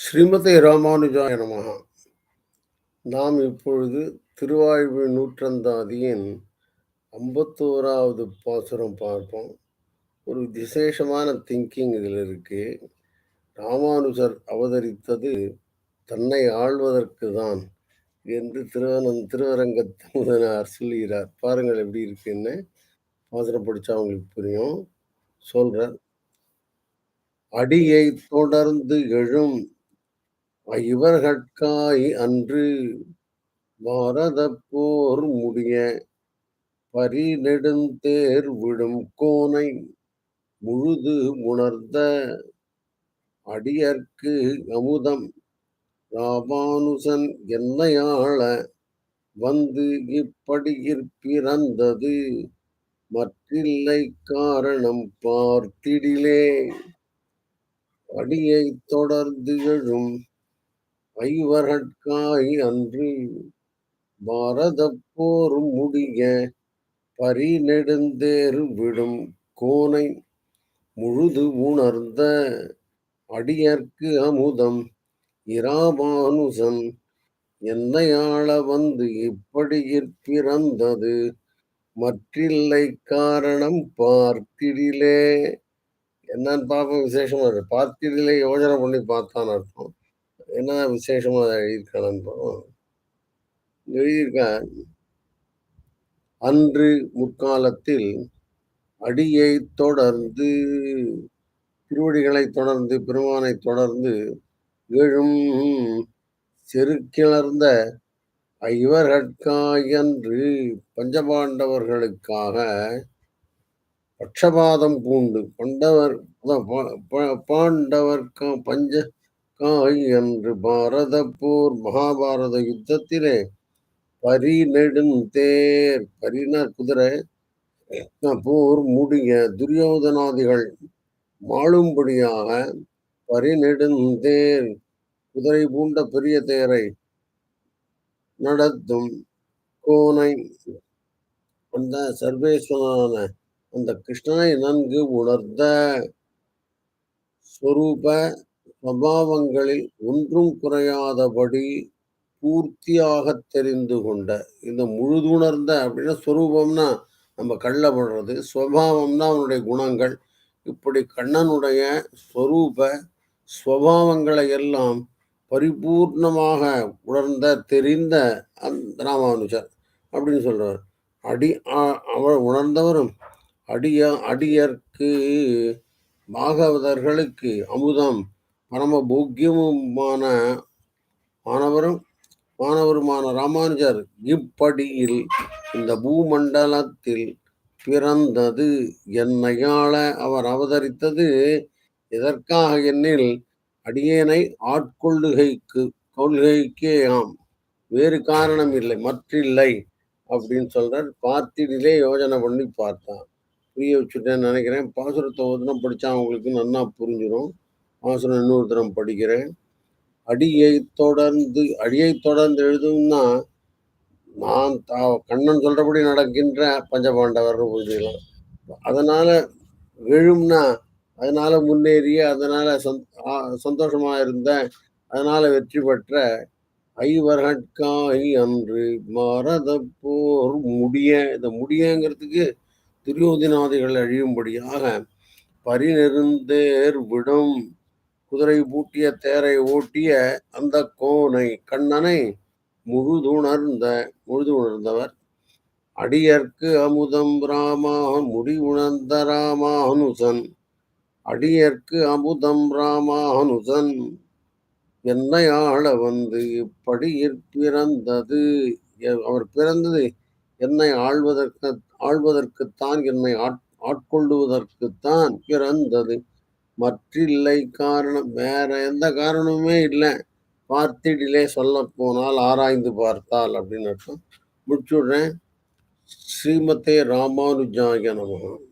ஸ்ரீமதி ராமானுஜாய நமஹ. நாம் இப்பொழுது திருவாழ்வு நூற்றந்தாதியின் 51வது பாசுரம் பார்ப்போம். ஒரு விசேஷமான திங்கிங் இதில் இருக்கு. ராமானுஜர் அவதரித்தது தன்னை ஆள்வதற்கு தான் என்று திருவனந் திருவரங்கத்தமுதனார் சொல்லுகிறார். பாருங்கள் எப்படி இருக்குன்னு. பாசுரம் படித்தா அவங்களுக்கு புரியும். சொல்கிறார் அடியை தொடர்ந்து எழும் ஐவர்கட்காய் அன்று பாரத போர் முடிய பரிநெடுந்தேர் விடும் கோனை முழுது உணர்ந்த அடியர்க்கு அமுதம் ராமானுசன் என்னையாள வந்து இப்படியிற் பிறந்தது மற்றில்லை காரணம் பார்த்திடிலே. அடியைத் தொடர்ந்து எழும் ஐவர்கட்காய் அன்று பாரத போரும் முடிய பரிநெடுந்தேர் விடும் கோனை முழுது உணர்ந்த அடியர்க்கு அமுதம் இராமானுசன் என்னையாள வந்து இப்படியிற் பிறந்தது மற்றில்லை காரணம் பார்த்திடிலே. என்னன்னு பார்ப்போம் விசேஷமா இருக்கு பார்த்திடிலே யோஜனை பண்ணி பார்த்தான்னு அர்த்தம். என்ன விசேஷமா எழுதியிருக்கானு எழுதியிருக்கான் அன்று முற்காலத்தில் அடியை தொடர்ந்து திருவடிகளை தொடர்ந்து பெருமானை தொடர்ந்து எழும் செருக்கிளர்ந்த இவர்கட்காயன்று பஞ்சபாண்டவர்களுக்காக பட்சபாதம் பூண்டு பண்டவர் பாண்டவர்க்கா பஞ்ச காய் என்று பாரத போர் மகாபாரத யுத்தத்திலே பரி நெடுந்தேர் பரினர் குதிரை போர் முடிய துரியோதனாதிகள் மாளும்படியாக பரி நெடுந்தேர் குதிரை பூண்ட பெரிய தேரை நடத்தும் கோனை அந்த சர்வேஸ்வரனான அந்த கிருஷ்ணனை நன்கு உணர்ந்த ஸ்வரூப சபாவங்களில் ஒன்றும் குறையாதபடி பூர்த்தியாக தெரிந்து கொண்ட இந்த முழுதுணர்ந்த அப்படின்னா ஸ்வரூபம்னா நம்ம கள்ள படுறது ஸ்வபாவம்னா அவனுடைய குணங்கள் இப்படி கண்ணனுடைய ஸ்வரூப ஸ்வபாவங்களை எல்லாம் பரிபூர்ணமாக உணர்ந்த தெரிந்த அந்த ராமானுஜர் அப்படின்னு சொல்றார். அடி அவர் உணர்ந்தவரும் அடிய அடியர்க்கு பாகவதர்களுக்கு அமுதம் பரம போக்கியமுமான மாணவரும் மாணவருமான ராமானுஜர் இப்படியில் இந்த பூமண்டலத்தில் பிறந்தது என்னையாள அவர் அவதரித்தது எதற்காக என்னில் அடியேனை ஆட்கொள்ளுகைக்கு கொள்கைக்கே ஆம் வேறு காரணம் இல்லை மற்றில்லை அப்படின்னு சொல்றார். பார்த்திடிலே யோஜனை பண்ணி பார்த்தான். புரிய வச்சுட்டேன்னு நினைக்கிறேன். பாசுரத்தை ஒதுனம் படித்தா அவங்களுக்கு நன்னா புரிஞ்சிடும் பாசுரம் இன்னொரு தினம் படிக்கிறேன். அடியை தொடர்ந்து அடியை தொடர்ந்து எழுதும்னா நான் தா கண்ணன் சொல்றபடி நடக்கின்ற பஞ்சபாண்டவர் புரிஞ்சுக்கலாம் அதனால எழும்னா அதனால முன்னேறிய அதனால சந்தோஷமா இருந்த அதனால வெற்றி பெற்ற ஐவர்கட்காய் அன்று மரத போர் முடிய இந்த முடியங்கிறதுக்கு துரியோதினாதிகள் அழியும்படியாக பரிநெருந்தேர் விடும். குதிரை பூட்டிய தேரை ஓட்டிய அந்த கோனை கண்ணனை முழுதுணர்ந்த முழுது உணர்ந்தவர் அடியர்க்கு அமுதம் ராமா முடி உணர்ந்த ராமானுசன். அடியர்க்கு அமுதம் ராமானுசன். என்னை ஆள வந்து இப்படியிற் பிறந்தது அவர் பிறந்தது என்னை ஆள்வதற்கு ஆள்வதற்குத்தான் என்னை ஆட் ஆட்கொள்ளுவதற்குத்தான் பிறந்தது. மற்றில்லை காரணம். வேற எந்த காரணமுமே இல்லை. பார்த்திடிலே சொல்ல போனால் ஆராய்ந்து பார்த்தால் அப்படின்னு அர்த்தம். முடிச்சுடுறேன். ஸ்ரீமதே ராமானுஜாய நமகம்